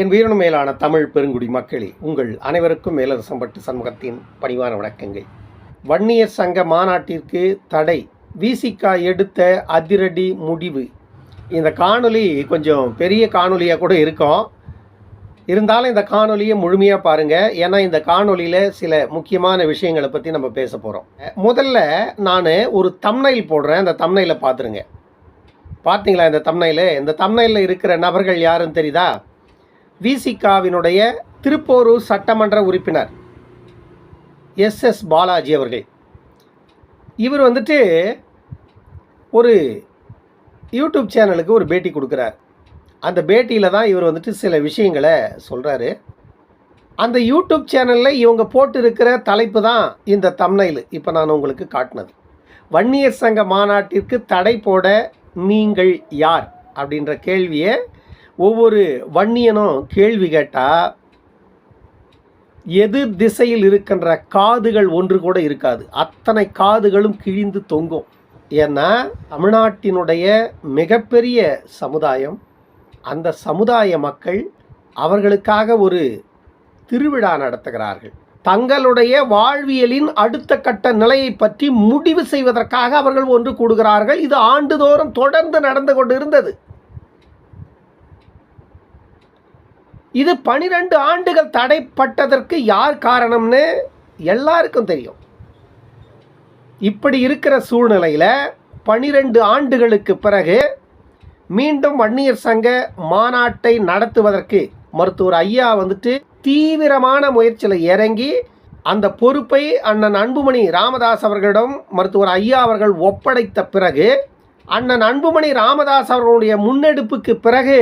என் உயிரினும் மேலான தமிழ் பெருங்குடி மக்களே உங்கள் அனைவருக்கும் மேலரசம்பட்டு சண்முகத்தின் பணிவான வணக்கங்கள். வன்னியர் சங்க மாநாட்டிற்கு தடை விசிகா எடுத்த அதிரடி முடிவு. இந்த காணொலி கொஞ்சம் பெரிய காணொலியாக கூட இருக்கும். இருந்தாலும் இந்த காணொலியை முழுமையாக பாருங்கள் ஏன்னா இந்த காணொலியில் சில முக்கியமான விஷயங்களை பற்றி நம்ம பேச போகிறோம் முதல்ல நான் ஒரு தம்னைல் போடுறேன். அந்த தம்னையில் பார்த்துருங்க. பார்த்தீங்களா இந்த தம்னையில் இந்த தம்னையில் இருக்கிற நபர்கள் யாருன்னு தெரியுதா? விசிகாவினுடைய திருப்போரூர் சட்டமன்ற உறுப்பினர் எஸ் எஸ் பாலாஜி அவர்கள். இவர் வந்துட்டு ஒரு யூடியூப் சேனலுக்கு ஒரு பேட்டி கொடுக்குறார். அந்த பேட்டியில் தான் இவர் வந்துட்டு சில விஷயங்களை சொல்கிறாரு அந்த யூடியூப் சேனலில் இவங்க போட்டு இருக்கிற தலைப்பு தான் இந்த தம்னையில் இப்போ நான் உங்களுக்கு காட்டினது. வன்னியர் சங்க மாநாட்டிற்கு தடை போட நீங்கள் யார்? அப்படின்ற கேள்வியை ஒவ்வொரு வன்னியனும் கேள்வி கேட்டால் எதிர் திசையில் இருக்கின்ற காதுகள் ஒன்று கூட இருக்காது. அத்தனை காதுகளும் கிழிந்து தொங்கும். ஏன்னா தமிழ்நாட்டினுடைய மிகப்பெரிய சமுதாயம் அந்த சமுதாய மக்கள் அவர்களுக்காக ஒரு திருவிழா நடத்துகிறார்கள். தங்களுடைய வாழ்வியலின் அடுத்த கட்ட நிலையை பற்றி முடிவு செய்வதற்காக அவர்கள் ஒன்று கூடுகிறார்கள். இது ஆண்டுதோறும் தொடர்ந்து நடந்து கொண்டு இருந்தது இது பனிரெண்டு ஆண்டுகள் தடைப்பட்டதற்கு யார் காரணம்னு எல்லாருக்கும் தெரியும். இப்படி இருக்கிற சூழ்நிலையில் பனிரெண்டு ஆண்டுகளுக்கு பிறகு மீண்டும் வன்னியர் சங்க மாநாட்டை நடத்துவதற்கு மருத்துவர் ஐயா வந்துட்டு தீவிரமான முயற்சியில் இறங்கி அந்த பொறுப்பை அண்ணன் அன்புமணி ராமதாஸ் அவர்களிடம் மருத்துவர் ஐயா அவர்கள் ஒப்படைத்த பிறகு அண்ணன் அன்புமணி ராமதாஸ் அவர்களுடைய முன்னெடுப்புக்கு பிறகு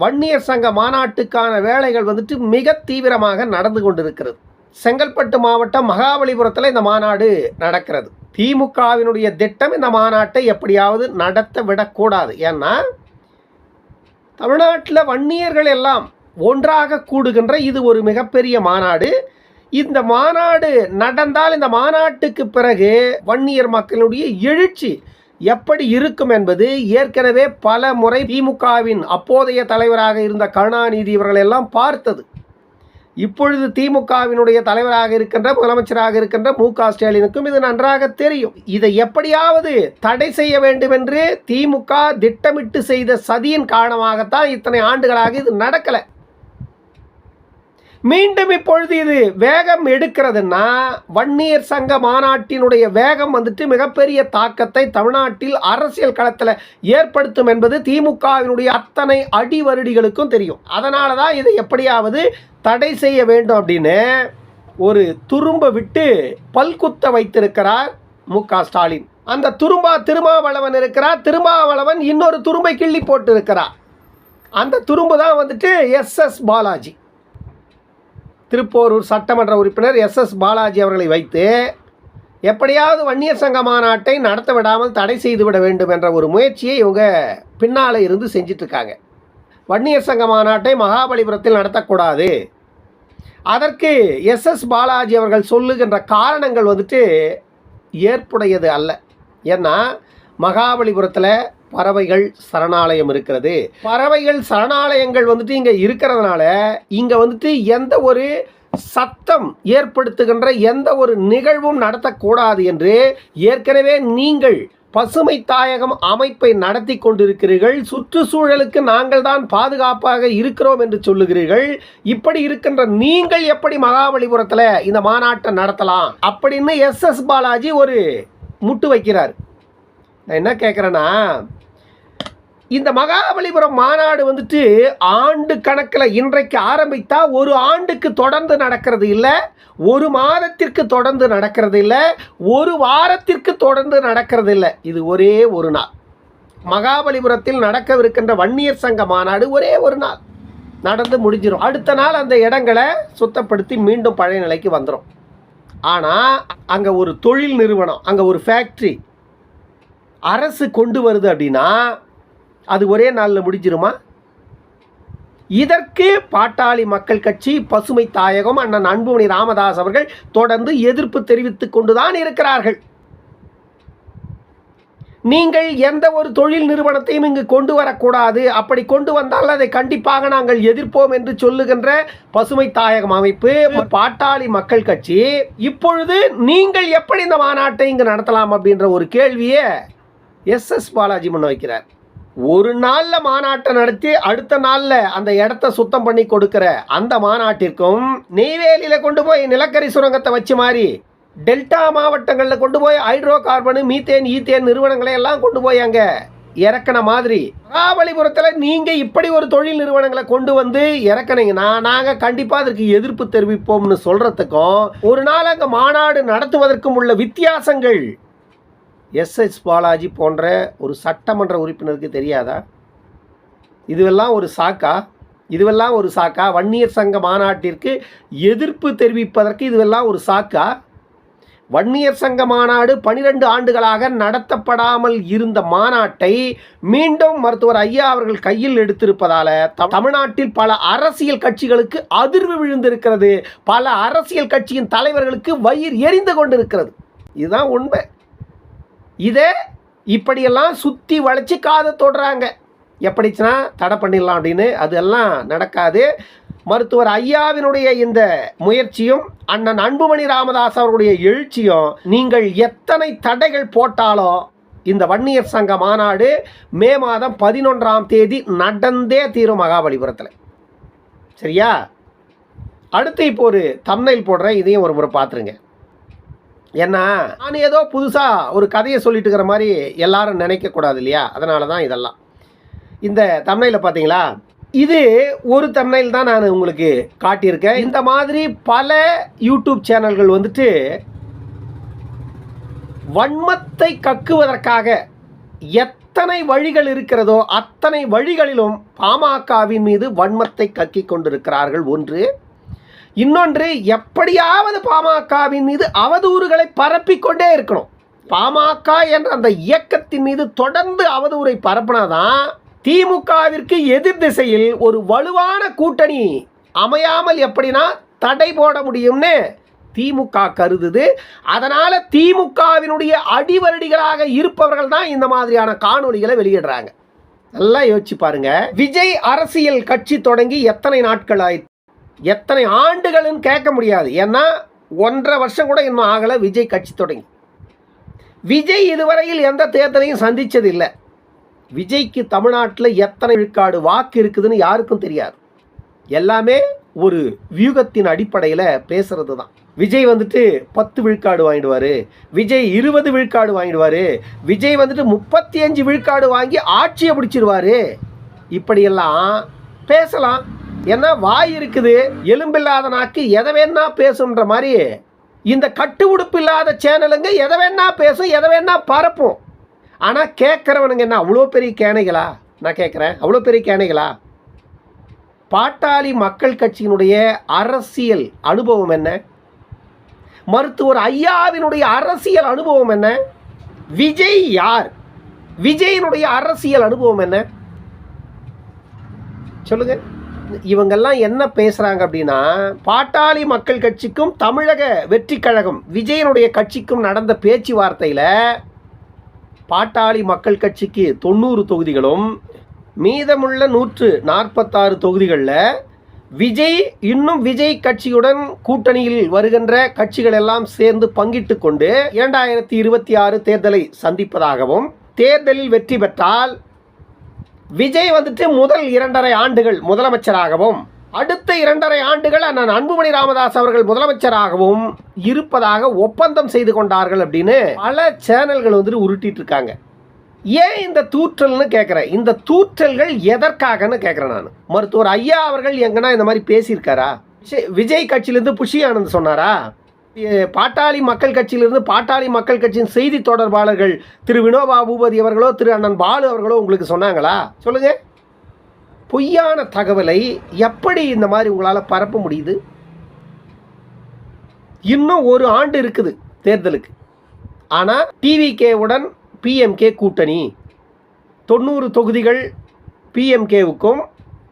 வன்னியர் சங்க மாநாட்டுக்கான வேலைகள் வந்துட்டு மிக தீவிரமாக நடந்து கொண்டிருக்கிறது. செங்கல்பட்டு மாவட்டம் மகாபலிபுரத்தில் இந்த மாநாடு நடக்கிறது. திமுகவினுடைய திட்டம் இந்த மாநாட்டை எப்படியாவது நடத்த விடக்கூடாது. ஏன்னா தமிழ்நாட்டில் வன்னியர்கள் எல்லாம் ஒன்றாக கூடுகின்ற இது ஒரு மிகப்பெரிய மாநாடு. இந்த மாநாடு நடந்தால் இந்த மாநாட்டுக்கு பிறகு வன்னியர் மக்களுடைய எழுச்சி எப்படி இருக்கும் என்பது ஏற்கனவே பல முறை திமுகவின் அப்போதைய தலைவராக இருந்த கருணாநிதி இவர்கள் எல்லாம் பார்த்தது. இப்பொழுது திமுகவினுடைய தலைவராக இருக்கின்ற முதலமைச்சராக இருக்கின்ற மு க ஸ்டாலினுக்கும் இது நன்றாக தெரியும். இதை எப்படியாவது தடை செய்ய வேண்டும் என்று திமுக திட்டமிட்டு செய்த சதியின் காரணமாகத்தான் இத்தனை ஆண்டுகளாக இது நடக்கலை. மீண்டும் இப்பொழுது இது வேகம் எடுக்கிறதுன்னா வன்னியர் சங்க மாநாட்டினுடைய வேகம் வந்துட்டு மிகப்பெரிய தாக்கத்தை தமிழ்நாட்டில் அரசியல் களத்தில் ஏற்படுத்தும் என்பது திமுகவினுடைய அத்தனை அடிவருடிகளுக்கும் தெரியும். அதனால தான் இதை எப்படியாவது தடை செய்ய வேண்டும் அப்படின்னு ஒரு துரும்ப விட்டு பல்குத்த வைத்திருக்கிறார் மு க ஸ்டாலின். அந்த துரும்பா திருமாவளவன் இருக்கிறார். திருமாவளவன் இன்னொரு துரும்பை கிள்ளி போட்டு இருக்கிறார் அந்த துரும்பு தான் வந்துட்டு எஸ் எஸ் பாலாஜி. திருப்போரூர் சட்டமன்ற உறுப்பினர் எஸ் எஸ் பாலாஜி அவர்களை வைத்து எப்படியாவது வன்னியர் சங்க மாநாட்டை நடத்த விடாமல் தடை செய்து விட வேண்டும் என்ற ஒரு முயற்சியை இவங்க பின்னால் இருந்து செஞ்சிட்ருக்காங்க. வன்னியர் சங்க மாநாட்டை மகாபலிபுரத்தில் நடத்தக்கூடாது. அதற்கு எஸ் எஸ் பாலாஜி அவர்கள் சொல்லுகின்ற காரணங்கள் வந்துட்டு ஏற்புடையது அல்ல. ஏன்னா மகாபலிபுரத்தில் பறவைகள் சரணாலயம் இருக்கிறது. பறவைகள் சரணாலயங்கள் வந்துட்டு இங்கே இருக்கிறதுனால இங்கே வந்துட்டு எந்த ஒரு சத்தம் ஏற்படுத்துகின்ற எந்த ஒரு நிகழ்வும் நடத்தக்கூடாது என்று ஏற்கனவே நீங்கள் பசுமை தாயகம் அமைப்பை நடத்தி கொண்டிருக்கிறீர்கள். சுற்றுச்சூழலுக்கு நாங்கள் தான் பாதுகாப்பாக இருக்கிறோம் என்று சொல்லுகிறீர்கள். இப்படி இருக்கின்ற நீங்கள் எப்படி மகாபலிபுரத்தில் இந்த மாநாட்டை நடத்தலாம் அப்படின்னு எஸ் எஸ் பாலாஜி ஒரு முட்டு வைக்கிறார். நான் என்ன கேட்குறேன்னா இந்த மகாபலிபுரம் மாநாடு வந்துட்டு ஆண்டு கணக்கில் இன்றைக்கு ஆரம்பித்தா ஒரு ஆண்டுக்கு தொடர்ந்து நடக்கிறது இல்லை ஒரு மாதத்திற்கு தொடர்ந்து நடக்கிறது இல்லை ஒரு வாரத்திற்கு தொடர்ந்து நடக்கிறது இல்லை. இது ஒரே ஒரு நாள். மகாபலிபுரத்தில் நடக்கவிருக்கின்ற வன்னியர் சங்க மாநாடு ஒரே ஒரு நாள். நடந்து முடிஞ்சிடும் அடுத்த நாள் அந்த இடங்களை சுத்தப்படுத்தி மீண்டும் பழைய நிலைக்கு வந்துடும் ஆனால் அங்கே ஒரு தொழில் நிறுவனம் அங்கே ஒரு ஃபேக்ட்ரி அரசு கொண்டு வருது அப்படின்னா அது ஒரே நாளில் முடிஞ்சிருமா? இதற்கு பாட்டாளி மக்கள் கட்சி பசுமை தாயகம் அண்ணன் அன்புமணி ராமதாஸ் அவர்கள் தொடர்ந்து எதிர்ப்பு தெரிவித்துக் கொண்டுதான் இருக்கிறார்கள். நீங்கள் எந்த ஒரு தொழில் நிறுவனத்தையும் இங்கு கொண்டு வரக்கூடாது. அப்படி கொண்டு வந்தால் அதை கண்டிப்பாக நாங்கள் எதிர்ப்போம் என்று சொல்லுகின்ற பசுமை தாயகம் அமைப்பு பாட்டாளி மக்கள் கட்சி இப்பொழுது நீங்கள் எப்படி இந்த மாநாட்டை இங்கு நடத்தலாம் அப்படின்ற ஒரு கேள்வியை எஸ் எஸ் பாலாஜி முன்ன வைக்கிறார் ஒரு நாளில் மாநாட்டை நடத்தி அடுத்த நாளில் அந்த இடத்த சுத்தம் பண்ணி கொடுக்கிற அந்த மாநாட்டிற்கும் நெய்வேலியில் கொண்டு போய் நிலக்கரி சுரங்கத்தை வச்சு மாதிரி டெல்டா மாவட்டங்களில் கொண்டு போய் ஹைட்ரோ கார்பனு மீத்தேன் ஈத்தேன் நிறுவனங்களை எல்லாம் கொண்டு போய் அங்கே இறக்கின மாதிரி மகாபலிபுரத்தில் நீங்கள் இப்படி ஒரு தொழில் நிறுவனங்களை கொண்டு வந்து இறக்குனீங்கன்னா நாங்கள் கண்டிப்பாக அதற்கு எதிர்ப்பு தெரிவிப்போம்னு சொல்கிறதுக்கும் ஒரு நாள் அங்கே மாநாடு நடத்துவதற்கும் உள்ள வித்தியாசங்கள் எஸ்எஸ் பாலாஜி போன்ற ஒரு சட்டமன்ற உறுப்பினருக்கு தெரியாதா? இதுவெல்லாம் ஒரு சாக்கா? இதுவெல்லாம் ஒரு சாக்கா? வன்னியர் சங்க மாநாட்டிற்கு எதிர்ப்பு தெரிவிப்பதற்கு இதுவெல்லாம் ஒரு சாக்கா? வன்னியர் சங்க மாநாடு பனிரெண்டு ஆண்டுகளாக நடத்தப்படாமல் இருந்த மாநாட்டை மீண்டும் மருத்துவர் ஐயா அவர்கள் கையில் எடுத்திருப்பதால தமிழ்நாட்டில் பல அரசியல் கட்சிகளுக்கு அதிர்வு விழுந்திருக்கிறது. பல அரசியல் கட்சியின் தலைவர்களுக்கு வயிறு எரிந்து கொண்டிருக்கிறது. இதுதான் உண்மை. இதை இப்படியெல்லாம் சுற்றி வளைச்சி காதை தொடுறாங்க. எப்படிச்சுன்னா தடை பண்ணிடலாம் அப்படின்னு. அதெல்லாம் நடக்காது. மருத்துவர் ஐயாவினுடைய இந்த முயற்சியும் அண்ணன் அன்புமணி ராமதாஸ் அவருடைய எழுச்சியும் நீங்கள் எத்தனை தடைகள் போட்டாலும் இந்த வன்னியர் சங்க மாநாடு மே மாதம் பதினொன்றாம் தேதி நடந்தே தீரும் மகாபலிபுரத்தில். சரியா? அடுத்து இப்போ ஒரு தம்னைல் போடுறேன். இதையும் ஒரு முறை பார்த்துருங்க. ஏன்னா நான் ஏதோ புதுசாக ஒரு கதையை சொல்லிட்டு இருக்கிற மாதிரி எல்லாரும் நினைக்கக்கூடாது இல்லையா? அதனால தான் இதெல்லாம். இந்த தமிழில் பார்த்தீங்களா? இது ஒரு தமிழில் தான் நான் உங்களுக்கு காட்டியிருக்கேன். இந்த மாதிரி பல யூடியூப் சேனல்கள் வந்துட்டு வன்மத்தை கக்குவதற்காக எத்தனை வழிகள் இருக்கிறதோ அத்தனை வழிகளிலும் பாமகவின் மீது வன்மத்தை கக்கி கொண்டிருக்கிறார்கள் ஒன்று இன்னொன்று எப்படியாவது பாமகவின் மீது அவதூறுகளை பரப்பிக்கொண்டே இருக்கணும். பாமக என்ற அந்த இயக்கத்தின் மீது தொடர்ந்து அவதூறை பரப்பினாதான் திமுகவிற்கு எதிர் திசையில் ஒரு வலுவான கூட்டணி அமையாமல் எப்படின்னா தடை போட முடியும்னு திமுக கருதுது. அதனால் திமுகவினுடைய அடிவரடிகளாக இருப்பவர்கள் தான் இந்த மாதிரியான காணொளிகளை வெளியிடுறாங்க. நல்லா யோசிச்சு பாருங்க. விஜய் அரசியல் கட்சி தொடங்கி எத்தனை நாட்கள் ஆயிடுச்சு எத்தனை ஆண்டுகள்னு கேட்க முடியாது. ஏன்னா ஒன்றரை வருஷம் கூட இன்னும் ஆகலை. விஜய் கட்சி தொடங்கி. விஜய் இதுவரையில் எந்த தேர்தலையும் சந்தித்ததில்லை இல்லை விஜய்க்கு தமிழ்நாட்டில் எத்தனை விழுக்காடு வாக்கு இருக்குதுன்னு யாருக்கும் தெரியாது. எல்லாமே ஒரு வியூகத்தின் அடிப்படையில் பேசுறது தான். விஜய் வந்துட்டு பத்து விழுக்காடு வாங்கிடுவார். விஜய் இருபது விழுக்காடு வாங்கிடுவார். விஜய் வந்துட்டு முப்பத்தி அஞ்சு விழுக்காடு வாங்கி ஆட்சியை பிடிச்சிருவார் இப்படியெல்லாம் பேசலாம். ஏன்னா வாய் இருக்குது? எலும்பில்லாத நாக்கு எதை வேணா பேசுன்ற மாதிரி. இந்த கட்டு உடுப்பு இல்லாத சேனலுங்க எதை வேணா பேசும் எதை வேணா பரப்பும் ஆனால் கேட்குறவனுங்க என்ன அவ்வளோ பெரிய கேனைகளா? நான் கேட்குறேன் அவ்வளோ பெரிய கேனைகளா? பாட்டாளி மக்கள் கட்சியினுடைய அரசியல் அனுபவம் என்ன? மருத்துவர் ஐயாவினுடைய அரசியல் அனுபவம் என்ன? விஜய் யார்? விஜயினுடைய அரசியல் அனுபவம் என்ன? சொல்லுங்கள் இவங்கெல்லாம் என்ன பேசுகிறாங்க அப்படின்னா பாட்டாளி மக்கள் கட்சிக்கும் தமிழக வெற்றி கழகம் விஜயனுடைய கட்சிக்கும் நடந்த பேச்சுவார்த்தையில் பாட்டாளி மக்கள் கட்சிக்கு தொண்ணூறு தொகுதிகளும் மீதமுள்ள நூற்று நாற்பத்தாறு தொகுதிகளில் விஜய் இன்னும் விஜய் கட்சியுடன் கூட்டணியில் வருகின்ற கட்சிகள் எல்லாம் சேர்ந்து பங்கிட்டு கொண்டு இரண்டாயிரத்தி இருபத்தி ஆறு தேர்தலை சந்திப்பதாகவும் தேர்தலில் வெற்றி பெற்றால் விஜய் வந்துட்டு முதல் இரண்டரை ஆண்டுகள் முதலமைச்சராகவும் அடுத்த இரண்டரை ஆண்டுகள் அண்ணன் அன்புமணி ராமதாஸ் அவர்கள் முதலமைச்சராகவும் இருப்பதாக ஒப்பந்தம் செய்து கொண்டார்கள் அப்படின்னு பல சேனல்கள் வந்துட்டு உருட்டிட்டு இருக்காங்க. ஏன் இந்த தூற்றல்னு கேட்குறேன் இந்த தூற்றல்கள் எதற்காகன்னு கேட்குறேன் நான். மருத்துவர் ஐயா அவர்கள் எங்கன்னா இந்த மாதிரி பேசியிருக்காரா? விஜய் கட்சியிலேருந்து புஷி ஆனந்த் சொன்னாரா? பாட்டாளி மக்கள் கட்சியிலிருந்து பாட்டாளி மக்கள் கட்சியின் செய்தி தொடர்பாளர்கள் திரு வினோபா பூபதி அவர்களோ திரு அண்ணன் பாலு அவர்களோ உங்களுக்கு சொன்னாங்களா? சொல்லுங்க. பொய்யான தகவலை எப்படி இந்த மாதிரி உங்களால் பரப்ப முடியுது? இன்னும் ஒரு ஆண்டு இருக்குது தேர்தலுக்கு. ஆனால் டிவிகேவுடன் பிஎம்கே கூட்டணி. தொண்ணூறு தொகுதிகள் பிஎம்கேவுக்கும்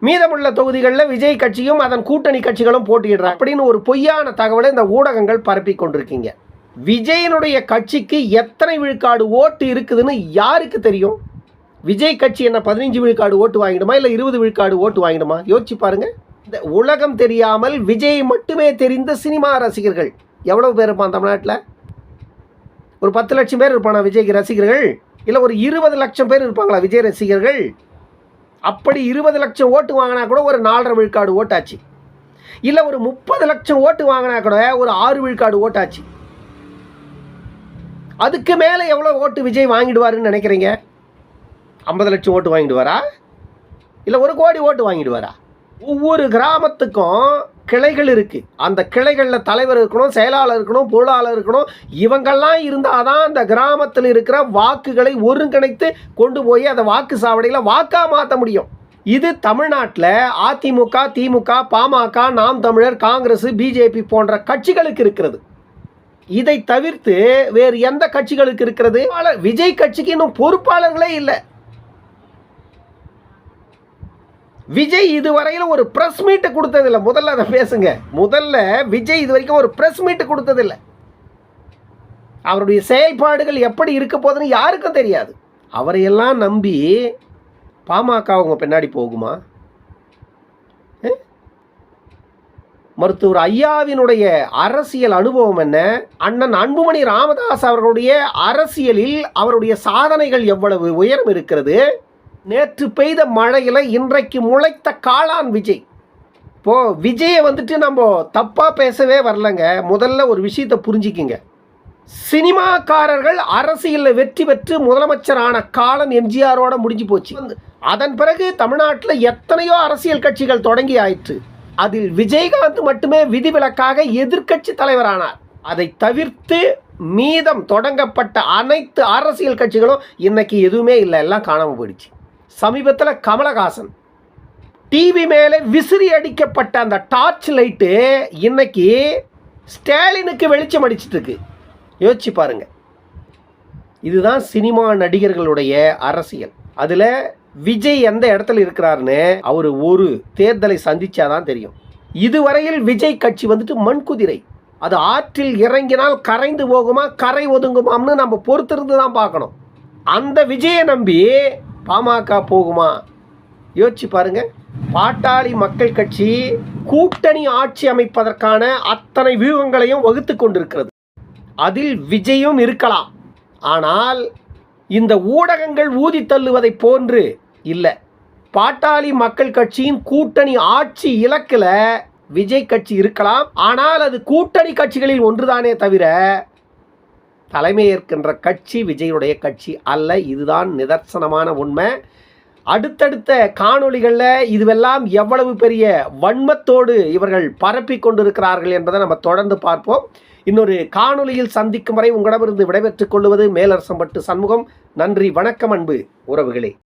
மீதமுள்ள தொகுதிகளில் விஜய் கட்சியும் அதன் கூட்டணி கட்சிகளும் போட்டியிடுறாங்க. அப்படின்னு ஒரு பொய்யான தகவலை இந்த ஊடகங்கள் பரப்பி கொண்டிருக்கீங்க. விஜயனுடைய கட்சிக்கு எத்தனை விழுக்காடு ஓட்டு இருக்குதுன்னு யாருக்கு தெரியும்? விஜய் கட்சி என்ன பதினஞ்சு விழுக்காடு ஓட்டு வாங்கிடுமா இல்லை இருபது விழுக்காடு ஓட்டு வாங்கிடுமா? யோசிச்சு பாருங்க. இந்த உலகம் தெரியாமல் விஜய் மட்டுமே தெரிந்த சினிமா ரசிகர்கள். எவ்வளவு பேர் இருப்பான் தமிழ்நாட்டில்? ஒரு பத்து லட்சம் பேர் இருப்பானா விஜய்க்கு ரசிகர்கள்? இல்லை ஒரு இருபது லட்சம் பேர் இருப்பாங்களா விஜய் ரசிகர்கள்? அப்படி இருபது லட்சம் ஓட்டு வாங்கினா கூட ஒரு நாலரை விழுக்காடு ஓட்டாச்சு. இல்லை ஒரு முப்பது லட்சம் ஓட்டு வாங்கினா கூட ஒரு ஆறு விழுக்காடு ஓட்டாச்சு. அதுக்கு மேலே எவ்வளோ ஓட்டு விஜய் வாங்கிடுவாருன்னு நினைக்கிறீங்க? ஐம்பது லட்சம் ஓட்டு வாங்கிடுவாரா? இல்லை ஒரு கோடி ஓட்டு வாங்கிடுவாரா? ஒவ்வொரு கிராமத்துக்கும் கிளைகள் இருக்குது அந்த கிளைகளில் தலைவர் இருக்கணும் செயலாளர் இருக்கணும் பொருளாளர் இருக்கணும். இவங்கெல்லாம் இருந்தால் தான் அந்த கிராமத்தில் இருக்கிற வாக்குகளை ஒருங்கிணைத்து கொண்டு போய் அந்த வாக்கு சாவடியில் வாக்காக மாற்ற முடியும். இது தமிழ்நாட்டில் அதிமுக திமுக பாமக நாம் தமிழர் காங்கிரஸ் பிஜேபி போன்ற கட்சிகளுக்கு இருக்கிறது. இதை தவிர்த்து வேறு எந்த கட்சிகளுக்கு இருக்கிறது? விஜய் கட்சிக்கு இன்னும் பொறுப்பாளர்களே இல்லை. விஜய் இதுவரையிலும் ஒரு ப்ரெஸ் மீட்டு கொடுத்ததில்லை. முதல்ல அதை பேசுங்க. முதல்ல விஜய் இது வரைக்கும் ஒரு ப்ரெஸ் மீட் கொடுத்ததில்லை. அவருடைய செயல்பாடுகள் எப்படி இருக்க போதுன்னு யாருக்கும் தெரியாது. அவரையெல்லாம் நம்பி பாமக அவங்க பின்னாடி போகுமா? மருத்துவர் ஐயாவினுடைய அரசியல் அனுபவம் என்ன? அண்ணன் அன்புமணி ராமதாஸ் அவர்களுடைய அரசியலில் அவருடைய சாதனைகள் எவ்வளவு? உயரம் இருக்கிறது. நேற்று பெய்த மழையில் இன்றைக்கு முளைத்த காளான் விஜய். இப்போ விஜயை வந்துட்டு நம்ம தப்பாக பேசவே வரலங்க. முதல்ல ஒரு விஷயத்தை புரிஞ்சிக்கிங்க. சினிமாக்காரர்கள் அரசியலில் வெற்றி பெற்று முதலமைச்சரான காலம் எம்ஜிஆரோட முடிஞ்சு போச்சு. அதன் பிறகு தமிழ்நாட்டில் எத்தனையோ அரசியல் கட்சிகள் தொடங்கி ஆயிற்று. அதில் விஜயகாந்த் மட்டுமே விதிவிலக்காக எதிர்க்கட்சி தலைவரானார். அதை தவிர்த்து மீதம் தொடங்கப்பட்ட அனைத்து அரசியல் கட்சிகளும் இன்னைக்கு எதுவுமே இல்லை. எல்லாம் காணாமல் போயிடுச்சு. சமீபத்தில் கமலஹாசன். டிவி மேலே விசிறி அடிக்கப்பட்ட அந்த டார்ச் லைட்டு இன்னைக்கு ஸ்டாலினுக்கு வெளிச்சம் அடிச்சிட்டு இருக்கு யோசிச்சு பாருங்க. இதுதான் சினிமா நடிகர்களுடைய அரசியல். அதில் விஜய் எந்த இடத்துல இருக்கிறாருன்னு அவர் ஒரு தேர்தலை சந்திச்சாதான் தெரியும். இதுவரையில் விஜய் கட்சி வந்துட்டு மண்குதிரை அது ஆற்றில் இறங்கினால் கரைந்து போகுமா கரை ஒதுங்குமாம்னு நம்ம பொறுத்திருந்து தான் பார்க்கணும். அந்த விஜயை நம்பி பாமக போகுமா? யோசிச்சு பாருங்க. பாட்டாளி மக்கள் கட்சி கூட்டணி ஆட்சி அமைப்பதற்கான அத்தனை வியூகங்களையும் வகுத்து கொண்டிருக்கிறது. அதில் விஜயும் இருக்கலாம். ஆனால் இந்த ஊடகங்கள் ஊதி தள்ளுவதை போன்று இல்லை. பாட்டாளி மக்கள் கட்சியின் கூட்டணி ஆட்சி இலக்கில் விஜய் கட்சி இருக்கலாம். ஆனால் அது கூட்டணி கட்சிகளில் ஒன்றுதானே தவிர தலைமையேற்கின்ற கட்சி விஜயனுடைய கட்சி அல்ல இதுதான் நிதர்சனமான உண்மை. அடுத்தடுத்த காணொளிகளில் இதுவெல்லாம் எவ்வளவு பெரிய வன்மத்தோடு இவர்கள் பரப்பி கொண்டிருக்கிறார்கள் என்பதை நம்ம தொடர்ந்து பார்ப்போம். இன்னொரு காணொளியில் சந்திக்கும் வரை உங்களிடமிருந்து விடைபெற்றுக் கொள்வது மேலரசம்பட்டு சண்முகம். நன்றி வணக்கம் அன்பு உறவுகளே.